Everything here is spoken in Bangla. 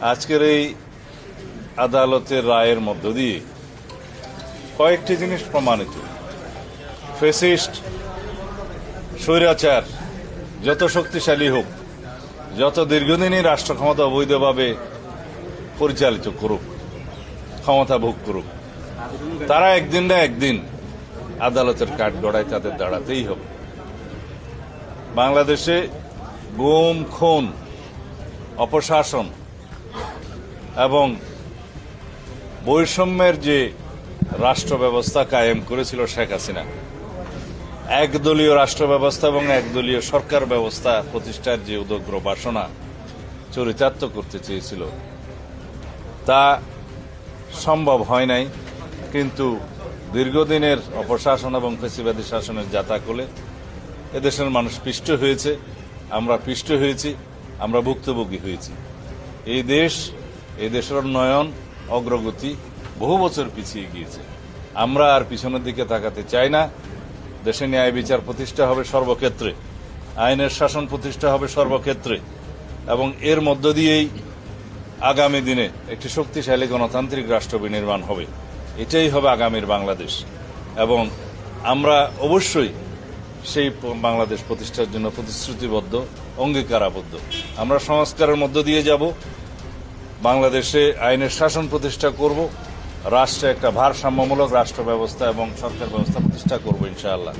আজকের এই আদালতের রায়ের মধ্য দিয়ে কয়েকটি জিনিস প্রমাণিত। ফেসিস্ট, স্বৈরাচার, যত শক্তিশালী হোক, যত দীর্ঘদিনই রাষ্ট্র ক্ষমতা অবৈধভাবে পরিচালিত করুক, ক্ষমতা ভোগ করুক, তারা একদিন না একদিন আদালতের কাঠ গড়ায় তাদের দাঁড়াতেই হবে। বাংলাদেশে গুম, খুন, অপশাসন এবং বৈষম্যের যে রাষ্ট্র ব্যবস্থা কায়েম করেছিল শেখ হাসিনা, একদলীয় রাষ্ট্র ব্যবস্থা এবং একদলীয় সরকার ব্যবস্থা প্রতিষ্ঠার যে উদগ্র বাসনা চরিতার্থ করতে চেয়েছিল, তা সম্ভব হয় নাই। কিন্তু দীর্ঘদিনের অপশাসন এবং ফেসিবাদী শাসনের জাতাকলে এদেশের মানুষ পিষ্ট হয়েছে, আমরা পিষ্ট হয়েছি, আমরা ভুক্তভোগী হয়েছি। এই দেশ এই দেশের উন্নয়ন, অগ্রগতি বহু বছর পিছিয়ে গিয়েছে। আমরা আর পিছনের দিকে তাকাতে চাই না। দেশে ন্যায় বিচার প্রতিষ্ঠা হবে সর্বক্ষেত্রে। আইনের শাসন প্রতিষ্ঠা হবে সর্বক্ষেত্রে। এবং এর মধ্য দিয়েই আগামী দিনে একটি শক্তিশালী গণতান্ত্রিক রাষ্ট্র বিনির্মাণ হবে। এটাই হবে আগামীর বাংলাদেশ। এবং আমরা অবশ্যই সেই বাংলাদেশ প্রতিষ্ঠার জন্য প্রতিশ্রুতিবদ্ধ, অঙ্গীকারাবদ্ধ। আমরা সংস্কারের মধ্য দিয়ে যাব। বাংলাদেশে আইনের শাসন প্রতিষ্ঠা করব, রাষ্ট্রে একটা ভারসাম্যমূলক রাষ্ট্র ব্যবস্থা এবং সরকার ব্যবস্থা প্রতিষ্ঠা করব ইনশাআল্লাহ।